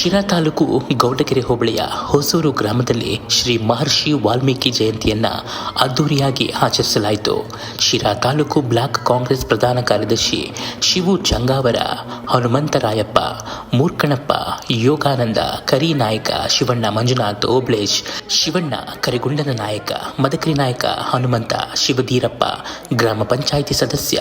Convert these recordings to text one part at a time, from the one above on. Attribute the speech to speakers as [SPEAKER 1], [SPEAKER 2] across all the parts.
[SPEAKER 1] ಶಿರಾ ತಾಲೂಕು ಗೌಡಗೆರೆ ಹೋಬಳಿಯ ಹೊಸೂರು ಗ್ರಾಮದಲ್ಲಿ ಶ್ರೀ ಮಹರ್ಷಿ ವಾಲ್ಮೀಕಿ ಜಯಂತಿಯನ್ನ ಅದ್ದೂರಿಯಾಗಿ ಆಚರಿಸಲಾಯಿತು. ಶಿರಾ ತಾಲೂಕು ಬ್ಲಾಕ್ ಕಾಂಗ್ರೆಸ್ ಪ್ರಧಾನ ಕಾರ್ಯದರ್ಶಿ ಶಿವು ಚಂಗಾವರ, ಹನುಮಂತರಾಯಪ್ಪ, ಮೂರ್ಕಣಪ್ಪ, ಯೋಗಾನಂದ ಕರಿನಾಯಕ ಶಿವಣ್ಣ ಮಂಜುನಾಥ್ ಓಬ್ಳೇಶ್ ಶಿವಣ್ಣ ಕರಿಗುಂಡನ ನಾಯಕ, ಮದಕರಿ ನಾಯಕ ಹನುಮಂತ, ಶಿವಧೀರಪ್ಪ, ಗ್ರಾಮ ಪಂಚಾಯಿತಿ ಸದಸ್ಯ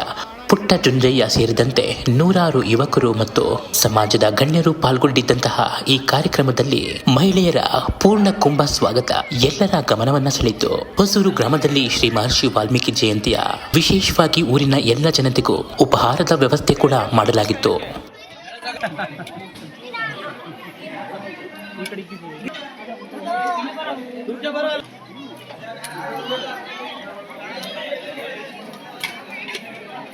[SPEAKER 1] ಪುಟ್ಟ ಜುಂಜಯ್ಯ ಸೇರಿದಂತೆ ನೂರಾರು ಯುವಕರು ಮತ್ತು ಸಮಾಜದ ಗಣ್ಯರು ಪಾಲ್ಗೊಂಡಿದ್ದಂತಹ ಈ ಕಾರ್ಯಕ್ರಮದಲ್ಲಿ ಮಹಿಳೆಯರ ಪೂರ್ಣ ಕುಂಭ ಸ್ವಾಗತ ಎಲ್ಲರ ಗಮನವನ್ನ ಸೆಳೆಯಿತು. ಹೊಸೂರು ಗ್ರಾಮದಲ್ಲಿ ಶ್ರೀ ಮಹರ್ಷಿ ವಾಲ್ಮೀಕಿ ಜಯಂತಿಯ ವಿಶೇಷವಾಗಿ ಊರಿನ ಎಲ್ಲ ಜನತೆಗೂ ಉಪಹಾರದ ವ್ಯವಸ್ಥೆ ಕೂಡ ಮಾಡಲಾಗಿತ್ತು.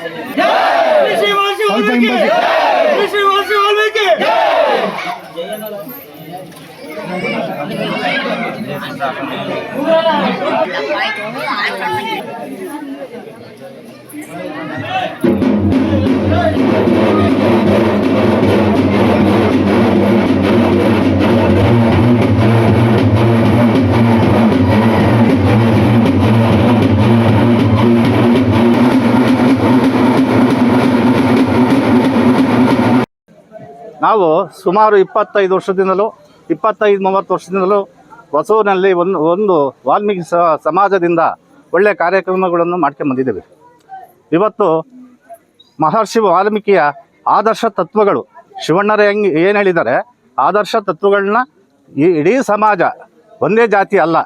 [SPEAKER 2] ऋषि महर्षि वाल्मीकि ऋषि महर्षि वाल्मीकि
[SPEAKER 3] ನಾವು ಸುಮಾರು ಇಪ್ಪತ್ತೈದು ವರ್ಷದಿಂದಲೂ, ಇಪ್ಪತ್ತೈದು ಮೂವತ್ತು ವರ್ಷದಿಂದಲೂ ಹೊಸೂರಿನಲ್ಲಿ ಒಂದು ಒಂದು ವಾಲ್ಮೀಕಿ ಸಮಾಜದಿಂದ ಒಳ್ಳೆಯ ಕಾರ್ಯಕ್ರಮಗಳನ್ನು ಮಾಡ್ಕೊಂಡು ಬಂದಿದ್ದೇವೆ. ಇವತ್ತು ಮಹರ್ಷಿ ವಾಲ್ಮೀಕಿಯ ಆದರ್ಶ ತತ್ವಗಳು, ಶಿವಣ್ಣರ ಹೆಂಗೆ ಏನು ಹೇಳಿದ್ದಾರೆ? ಆದರ್ಶ ತತ್ವಗಳನ್ನ ಈ ಇಡೀ ಸಮಾಜ ಒಂದೇ ಜಾತಿ ಅಲ್ಲ,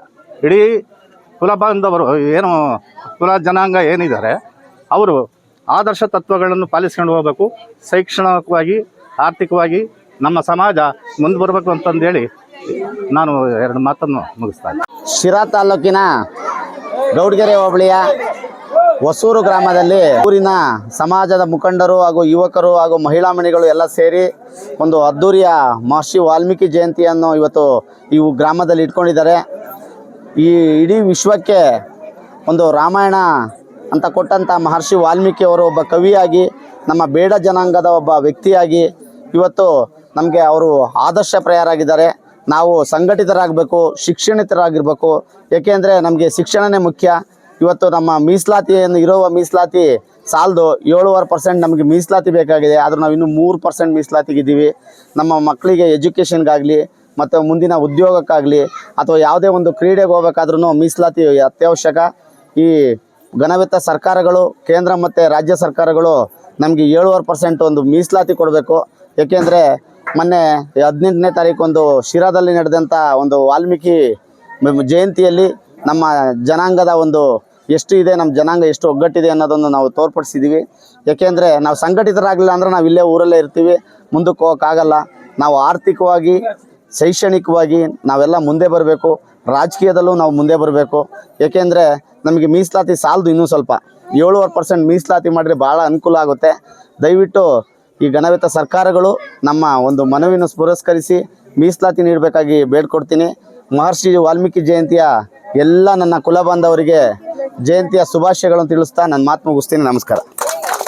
[SPEAKER 3] ಇಡೀ ಕುಲ ಬಾಂಧವರು, ಏನು ಕುಲ ಜನಾಂಗ ಏನಿದ್ದಾರೆ, ಅವರು ಆದರ್ಶ ತತ್ವಗಳನ್ನು ಪಾಲಿಸ್ಕೊಂಡು ಹೋಗಬೇಕು, ಶೈಕ್ಷಣಿಕವಾಗಿ ಆರ್ಥಿಕವಾಗಿ ನಮ್ಮ ಸಮಾಜ ಮುಂದೆ ಬರಬೇಕು ಅಂತಂದೇಳಿ ನಾನು ಎರಡು ಮಾತನ್ನು ಮುಗಿಸ್ತಾ ಇದ್ದೀನಿ.
[SPEAKER 4] ಶಿರಾ ತಾಲೂಕಿನ ಗೌಡ್ಗೆರೆ ಹೋಬಳಿಯ ಹೊಸೂರು ಗ್ರಾಮದಲ್ಲಿ ಊರಿನ ಸಮಾಜದ ಮುಖಂಡರು ಹಾಗೂ ಯುವಕರು ಹಾಗೂ ಮಹಿಳಾ ಮಣಿಗಳು ಎಲ್ಲ ಸೇರಿ ಒಂದು ಅದ್ದೂರಿಯ ಮಹರ್ಷಿ ವಾಲ್ಮೀಕಿ ಜಯಂತಿಯನ್ನು ಇವತ್ತು ಈ ಗ್ರಾಮದಲ್ಲಿ ಇಟ್ಕೊಂಡಿದ್ದಾರೆ ಈ ಇಡೀ ವಿಶ್ವಕ್ಕೆ ಒಂದು ರಾಮಾಯಣ ಅಂತ ಕೊಟ್ಟಂಥ ಮಹರ್ಷಿ ವಾಲ್ಮೀಕಿ ಅವರು ಒಬ್ಬ ಕವಿಯಾಗಿ, ನಮ್ಮ ಬೇಡ ಜನಾಂಗದ ಒಬ್ಬ ವ್ಯಕ್ತಿಯಾಗಿ ಇವತ್ತು ನಮಗೆ ಅವರು ಆದರ್ಶಪ್ರಾಯರಾಗಿದ್ದಾರೆ ನಾವು ಸಂಘಟಿತರಾಗಬೇಕು, ಶಿಕ್ಷಣಿತರಾಗಿರ್ಬೇಕು. ಏಕೆಂದರೆ ನಮಗೆ ಶಿಕ್ಷಣನೇ ಮುಖ್ಯ. ಇವತ್ತು ನಮ್ಮ ಮೀಸಲಾತಿಯನ್ನು ಇರುವ ಮೀಸಲಾತಿ ಸಾಲದು ಏಳುವರೆ ಪರ್ಸೆಂಟ್ ನಮಗೆ ಮೀಸಲಾತಿ ಬೇಕಾಗಿದೆ. ಆದರೂ ನಾವು ಇನ್ನೂ ಮೂರು ಪರ್ಸೆಂಟ್ ಮೀಸಲಾತಿಗಿದ್ದೀವಿ ನಮ್ಮ ಮಕ್ಕಳಿಗೆ ಎಜುಕೇಷನ್ಗಾಗಲಿ ಮತ್ತು ಮುಂದಿನ ಉದ್ಯೋಗಕ್ಕಾಗಲಿ ಅಥವಾ ಯಾವುದೇ ಒಂದು ಕ್ರೀಡೆಗೆ ಹೋಗ್ಬೇಕಾದ್ರೂ ಮೀಸಲಾತಿ ಅತ್ಯವಶ್ಯಕ. ಈ ಘನವಿತ್ತ ಸರ್ಕಾರಗಳು, ಕೇಂದ್ರ ಮತ್ತು ರಾಜ್ಯ ಸರ್ಕಾರಗಳು ನಮಗೆ ಏಳುವರೆ ಪರ್ಸೆಂಟ್ ಒಂದು ಮೀಸಲಾತಿ ಕೊಡಬೇಕು. ಏಕೆಂದರೆ ಮೊನ್ನೆ ಹದಿನೆಂಟನೇ ತಾರೀಕು ಒಂದು ಶಿರಾದಲ್ಲಿ ನಡೆದಂಥ ಒಂದು ವಾಲ್ಮೀಕಿ ಜಯಂತಿಯಲ್ಲಿ ನಮ್ಮ ಜನಾಂಗದ ಒಂದು ಎಷ್ಟು ಇದೆ, ನಮ್ಮ ಜನಾಂಗ ಎಷ್ಟು ಒಗ್ಗಟ್ಟಿದೆ ಅನ್ನೋದನ್ನು ನಾವು ತೋರ್ಪಡಿಸಿದ್ದೀವಿ ಏಕೆಂದರೆ ನಾವು ಸಂಘಟಿತರಾಗಲಿಲ್ಲ ಅಂದರೆ ನಾವು ಇಲ್ಲೇ ಊರಲ್ಲೇ ಇರ್ತೀವಿ, ಮುಂದಕ್ಕೆ ಹೋಗೋಕ್ಕಾಗಲ್ಲ. ನಾವು ಆರ್ಥಿಕವಾಗಿ, ಶೈಕ್ಷಣಿಕವಾಗಿ ನಾವೆಲ್ಲ ಮುಂದೆ ಬರಬೇಕು, ರಾಜಕೀಯದಲ್ಲೂ ನಾವು ಮುಂದೆ ಬರಬೇಕು. ಏಕೆಂದರೆ ನಮಗೆ ಮೀಸಲಾತಿ ಸಾಲದು ಇನ್ನೂ ಸ್ವಲ್ಪ. ಏಳುವರೆ ಪರ್ಸೆಂಟ್ ಮೀಸಲಾತಿ ಮಾಡಿದ್ರೆ ಭಾಳ ಅನುಕೂಲ ಆಗುತ್ತೆ. ದಯವಿಟ್ಟು ಈ ಗಣವಿತ ಸರ್ಕಾರಗಳು ನಮ್ಮ ಒಂದು ಮನವಿನ ಪುರಸ್ಕರಿಸಿ ಮೀಸಲಾತಿ ನೀಡಬೇಕಾಗಿ ಬೇಡ್ಕೊಡ್ತೀನಿ. ಮಹರ್ಷಿ ವಾಲ್ಮೀಕಿ ಜಯಂತಿಯ ಎಲ್ಲ ನನ್ನ ಕುಲ ಬಾಂಧವರಿಗೆ ಜಯಂತಿಯ ಶುಭಾಶಯಗಳನ್ನು ತಿಳಿಸ್ತಾ ನನ್ನ ಮಾತು ಮುಗಿಸ್ತೀನಿ. ನಮಸ್ಕಾರ.